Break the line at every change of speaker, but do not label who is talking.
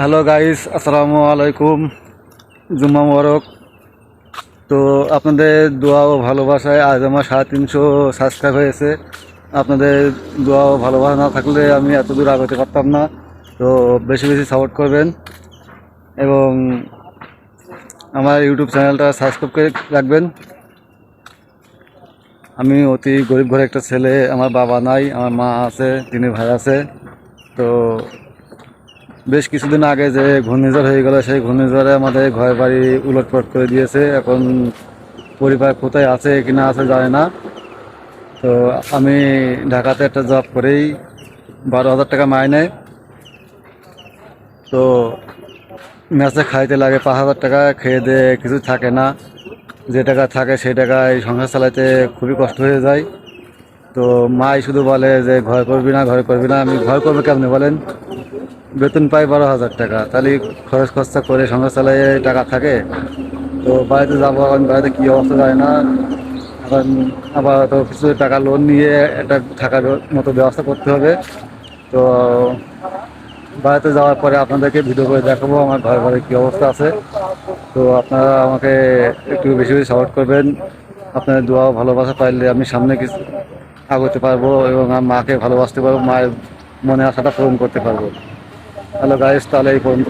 Hello guys আসসালামু আলাইকুম জুম্মা মোবারক তো আপনাদের দোয়া ও ভালোবাসায় আজ আমার সাড়ে তিনশো সাবস্ক্রাইব হয়েছে। আপনাদের দোয়া ও ভালোবাসা না থাকলে আমি এত দূর আগাতে পারতাম না। তো বেশি বেশি সাপোর্ট করবেন। এবং আমার ইউটিউব চ্যানেলটা সাবস্ক্রাইব করে রাখবেন। আমি অতি গরিব ঘরে একটা ছেলে, আমার বাবা নাই, আমার মা আছে, তিনি ভাই আছে। তো বেশ কিছুদিন আগে যে ঘূর্ণিঝড় হয়ে গেল, সেই ঘূর্ণিঝড়ে আমাদের ঘর বাড়ি উলটপাট করে দিয়েছে। এখন পরিবার কোথায় আছে কি না আছে জানে না। তো আমি ঢাকাতে একটা জব করেই বারো হাজার টাকা মাইনে। তো ম্যাচে খাইতে লাগে পাঁচ হাজার টাকা, খেয়ে দিয়ে কিছু থাকে না। যে টাকা থাকে সেই টাকায় সংসার চালাইতে খুবই কষ্ট হয়ে যায়। তো মাই শুধু বলে যে ঘর করবি না, ঘর করবি না। আমি ঘর করব কেমনি বলেন? বেতন পাই বারো হাজার টাকা। তাহলে খরচ খরচা করে সংসার চালাই টাকা থাকে। তো বাড়িতে যাব এখন, বাড়িতে কী অবস্থা যায় না। এখন আবার তো কিছু টাকা লোন নিয়ে একটা থাকার মতো ব্যবস্থা করতে হবে। তো বাড়িতে যাওয়ার পরে আপনাদেরকে ভিডিও করে দেখাবো আমার ঘর ঘরে কী অবস্থা আছে। তো আপনারা আমাকে একটু বেশি বেশি সাপোর্ট করবেন। আপনাদের দোয়া ভালোবাসা পাইলে আমি সামনে কিছু আগাতে পারব এবং আমার মাকে ভালোবাসতে পারব, মায়ের মনে আশাটা পূরণ করতে পারব। হ্যালো গাইস তাহলে এই পর্যন্ত